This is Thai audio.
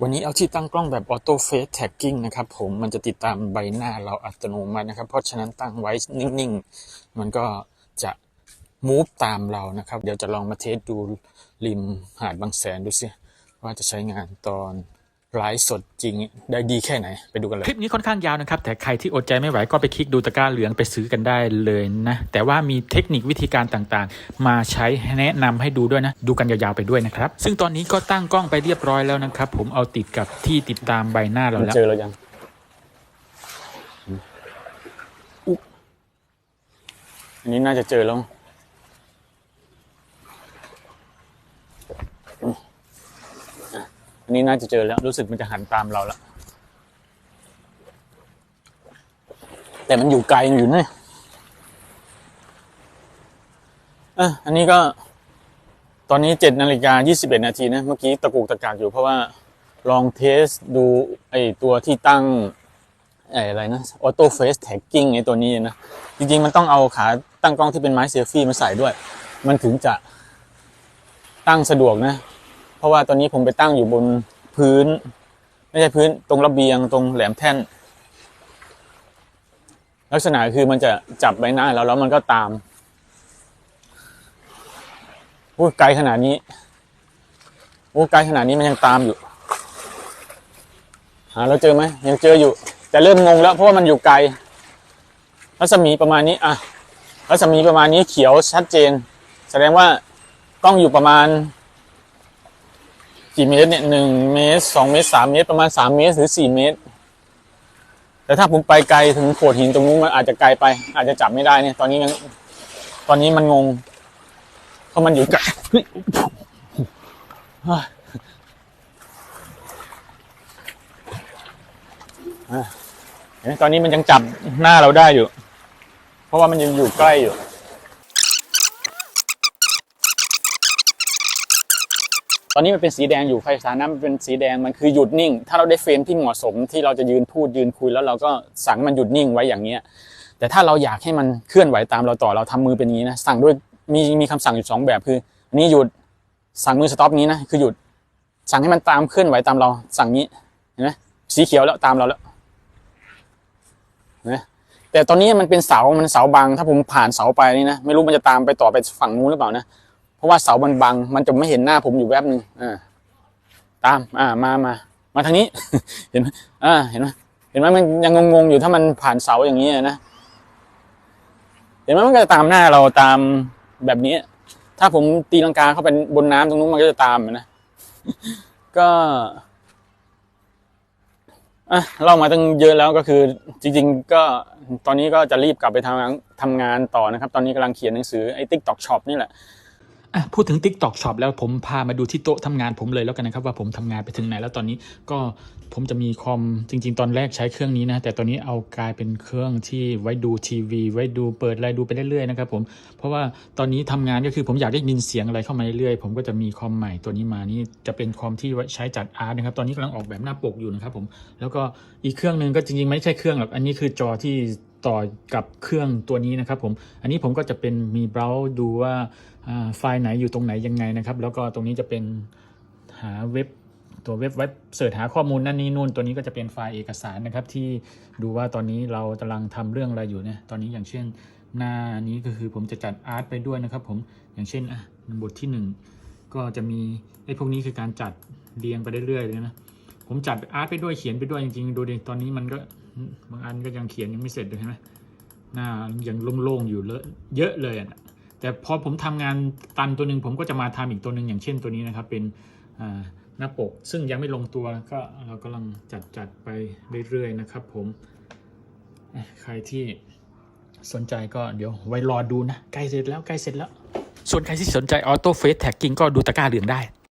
วันนี้เอาที่ตั้งกล้องแบบออโต้เฟสแท็กกิ้งนะครับผม มันจะติดตามใบหน้าเราอัตโนมัตินะครับ เพราะฉะนั้นตั้งไว้นิ่งๆ มันก็จะมูฟตามเรานะครับ เดี๋ยวจะลองมาเทสดูริมหาดบางแสนดูสิว่าจะใช้งานตอน ไลฟ์สดจริงได้ดีแค่ไหน ไปดูกันเลย คลิปนี้ค่อนข้างยาวนะครับ แต่ใครที่อดใจไม่ไหวก็ไปคลิกดูตะกร้าเหลืองไปซื้อกันได้เลยนะ แต่ว่ามีเทคนิควิธีการต่างๆ มาใช้แนะนำให้ดูด้วยนะ ดูกันยาวๆไปด้วยนะครับ ซึ่งตอนนี้ก็ตั้งกล้องไปเรียบร้อยแล้วนะครับ ผมเอาติดกับที่ติดตามใบหน้าเรามันแล้วเจอแล้วยังอุ๊อันนี้น่าจะเจอแล้วอืม อันนี้น่าจะเจอแล้วรู้สึกมันจะหันตามเราแล้วแต่มันอยู่ไกลอยู่นะอะอันนี้ก็ ตอนนี้เจ็ดนาฬิกายี่สิบเอ็ดนาทีนะ เมื่อกี้ตะกุกตะกากอยู่เพราะว่าลองเทสดูไอตัวที่ตั้งไออะไรนะออโต้เฟสแท็กกิ้งไอตัวนี้นะ จริง ๆ มันต้องเอาขาตั้งกล้องที่เป็นไม้เซลฟี่มาใส่ด้วย มันถึงจะตั้งสะดวกนะ ราะว่าตอนนี้ผมไปตั้งอยู่บนพื้น ไม่ใช่พื้นตรงระเบียงตรงแหลมแท่น ลักษณะคือมันจะจับใบหน้าเราแล้วมันก็ตามโอ้ไกลขนาดนี้โอ้ไกลขนาดนี้มันยังตามอยู่ หาเราเจอไหมยังเจออยู่ แต่เริ่มงงแล้วเพราะว่ามันอยู่ไกลรัศมีประมาณนี้อะรัศมีประมาณนี้เขียวชัดเจน แสดงว่ากล้องอยู่ประมาณ กี่เมตรเนี่ยหนึ่งเมตรสองเมตรสามเมตรประมาณสามเมตรหรือสี่เมตร แต่ถ้าผมไปไกลถึงโขดหินตรงนู้นมันอาจจะไกลไป อาจจะจับไม่ได้เนี่ย ตอนนี้ยังตอนนี้มันงงเพราะมันอยู่ไกลเฮ้เฮ้ยอะเห็นตอนนี้มันยังจับหน้าเราได้อยู่ เพราะว่ามันยังอยู่ใกล้อยู่ ตอนนี้มันเป็นสีแดงอยู่ไฟสาน้ำมันเป็นสีแดงมันคือหยุดนิ่ง ถ้าเราได้เฟรมที่เหมาะสมที่เราจะยืนพูดยืนคุยแล้วเราก็สั่งมันหยุดนิ่งไว้อย่างเงี้ยแต่ถ้าเราอยากให้มันเคลื่อนไหวตามเราต่อเราทำมือเป็นอย่างนี้นะสั่งด้วยมีมีคำสั่งอยู่สองแบบคืออันนี้หยุดสั่งมือสต็อปนี้นะคือหยุดสั่งให้มันตามเคลื่อนไหวตามเรา สั่งนี้เห็นไหมสีเขียวแล้วตามเราแล้วนไหมแต่ตอนนี้มันเป็นเสามันเสาบังถ้าผมผ่านเสาไปนี่นะไม่รู้มันจะตามไปต่อไปฝั่งนู้นหรือเปล่านะ เพราะว่าเสามันบัง มันจะไม่เห็นหน้าผมอยู่แวบหนึ่งอ่าตาม อ่า มามา มาทางนี้ เห็นไหมอ่า เห็นไหมเห็นไหมมันยังงงๆอยู่ถ้ามันผ่านเสาอย่างนี้นะ เห็นไหมมันก็จะตามหน้าเราตามแบบนี้ ถ้าผมตีลังกาเข้าไปบนน้ำตรงนู้นมันก็จะตามนะ ก็อะเล่ามาตั้งเยอะแล้วก็คือ จริง ๆ ก็ตอนนี้ก็จะรีบกลับไปทำงานทำงานต่อนะครับ ตอนนี้กำลังเขียนหนังสือไอ้ TikTok Shop นี่แหละ อะพูดถึง TikTok Shop แล้วผมพามาดูที่โต๊ะทำงานผมเลยแล้วกันนะครับ ว่าผมทำงานไปถึงไหนแล้วตอนนี้ก็ผมจะมีคอมจริง ๆ ตอนแรกใช้เครื่องนี้นะ แต่ตอนนี้เอากลายเป็นเครื่องที่ไว้ดูทีวี ไว้ดูเปิดอะไรดูไปเรื่อยๆนะครับผมเพราะว่าตอนนี้ทำงานก็คือผมอยากได้ยินเสียงอะไรเข้ามาเรื่อยๆ ผมก็จะมีคอมใหม่ตัวนี้มานี่จะเป็นคอมที่ใช้จัดอาร์ตนะครับตอนนี้กำลังออกแบบหน้าปกอยู่นะครับผมแล้วก็อีกเครื่องหนึ่งก็จริงๆ ไม่ใช่เครื่องหรอกอันนี้คือจอที่ ต่อกับเครื่องตัวนี้นะครับผม อันนี้ผมก็จะเป็นมีเบราว์ดูว่าไฟล์ไหนอยู่ตรงไหนยังไงนะครับ แล้วก็ตรงนี้จะเป็นหาเว็บตัวเว็บเว็บเสิร์ชหาข้อมูลนั่นนี่นู่นตัวนี้ก็จะเป็นไฟล์เอกสารนะครับ ที่ดูว่าตอนนี้เรากำลังทำเรื่องอะไรอยู่เนี่ยตอนนี้อย่างเช่น หน้านี้ก็คือผมจะจัดอาร์ตไปด้วยนะครับ ผมอย่างเช่นอะบทที่หนึ่งก็จะมีไอ้พวกนี้คือการจัดเรียงไปเรื่อยๆเลยนะผมจัดอาร์ตไปด้วยเขียนไปด้วยจริงๆดูดิตอนนี้มันก็ บางอันก็ยังเขียนยังไม่เสร็จเลยใช่ไหมหน้ายังโล่งๆอยู่เลอะเยอะเลยอะแต่พอผมทำงานตันตัวหนึ่งผมก็จะมาทำอีกตัวหนึ่งอย่างเช่นตัวนี้นะครับเป็นหน้าปกซึ่งยังไม่ลงตัวก็เรากำลังจัดจัดไปเรื่อยๆนะครับ ผมใครที่สนใจก็เดี๋ยวไว้รอดูนะใกล้เสร็จแล้วใกล้เสร็จแล้ว ส่วนใครที่สนใจออโต้เฟสแท็กกิ้งก็ดูตะกร้าเหลืองได้